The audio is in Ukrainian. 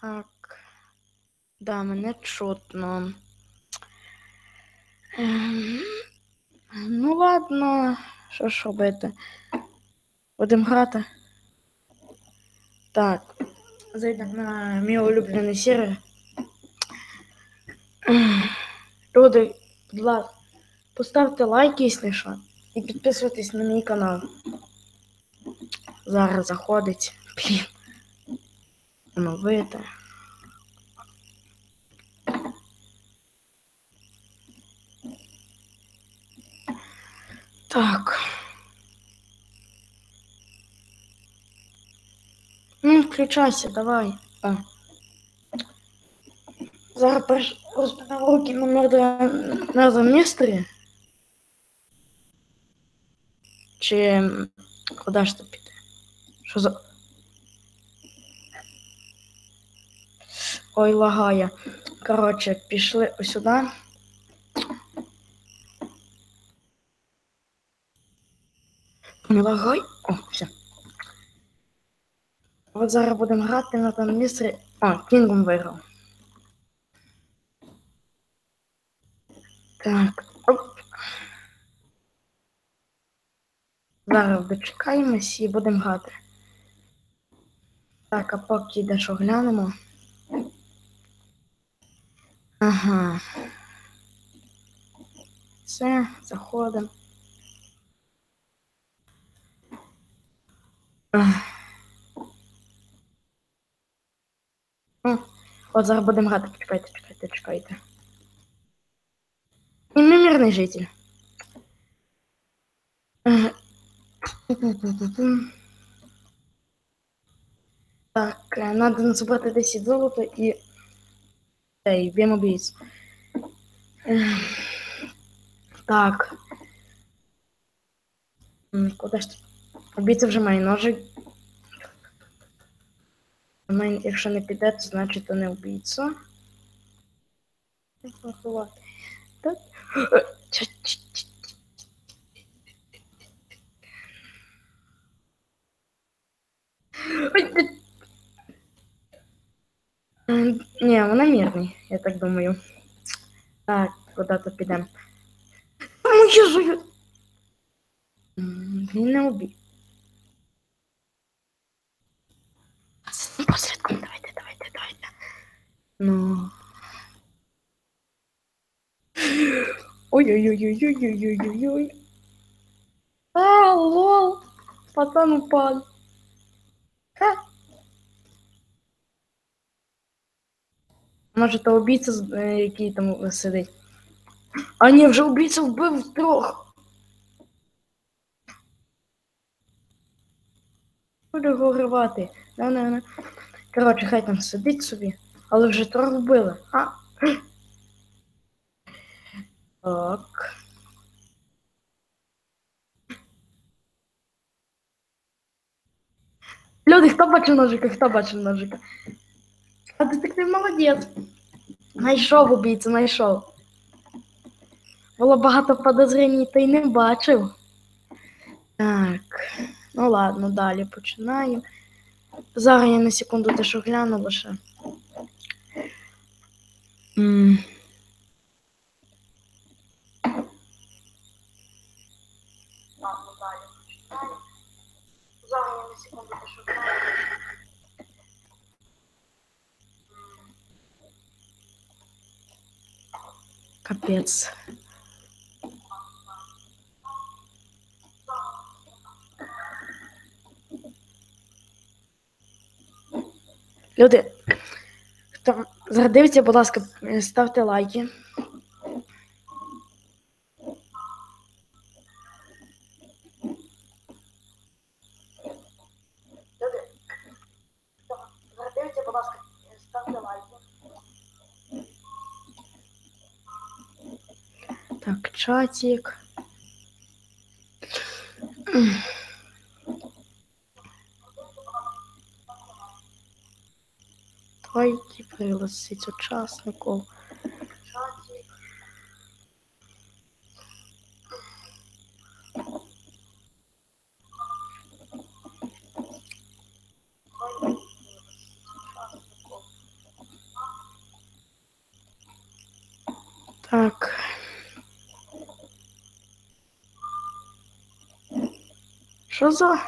Так. Да, мене чутно. Ем, Ну ладно, що ж робити? Будемо грати. Так. Зайдемо на мій улюблений сервер. Люди, будь ласка, поставте лайк, якщо що, і підписуйтесь на мій канал. Зараз заходить. Блін. Оновити. Так. Ну, включайся, давай. О. Зараз розберемо руки на мертвому містері. Чи м, куди ж піде? Що за. Ой, лагає. Коротше, пішли ось сюди. Не лагай. О, все. От зараз будемо грати на тому місці. О, Кінгом виграв. Так. Оп. Зараз дочекаємось і будемо грати. Так, а поки дещо глянемо. Ага. Все, заходимо. Ах. О, От зараз будемо грати. Чекайте, чекайте, чекайте. Немірний житель. Так, надо назбирати 10 золота і. Ей, б'ємо убийць. Так. Куди ж ти? Убійця вже має ножик. Якщо не піде, то значить то не вбійця. Так. Ой, Ні, вона мирний, я так думаю. Так, куди-то підемо. Ну, я жую. М, Він не убій. Посвідком, давайте, давайте, давайте. Ну. Ой-ой-ой-ой-ой-ой-ой-ой. А, лол. Пацан упал. Може, то убійця, з- е, який там сидить. А ні, вже убійця вбив трьох. Буду його вривати. На, на, на. Коротше, хай там сидить собі, але вже трьох вбили. А? Так. Люди, хто бачив ножика, хто бачив ножика? А детектив молодець. Знайшов убійцю, знайшов. Було багато подозрень, та й не бачив. Так, ну ладно, далі починаю. Зараз я на секунду те, що гляну лише. М. Ладно, далі починаю. Зараз я на секунду те, що. Капець. Люди, хто зараз будь ласка, ставте лайки. Так, чатик. Давайте типу, пригласить учасников. Так. Що за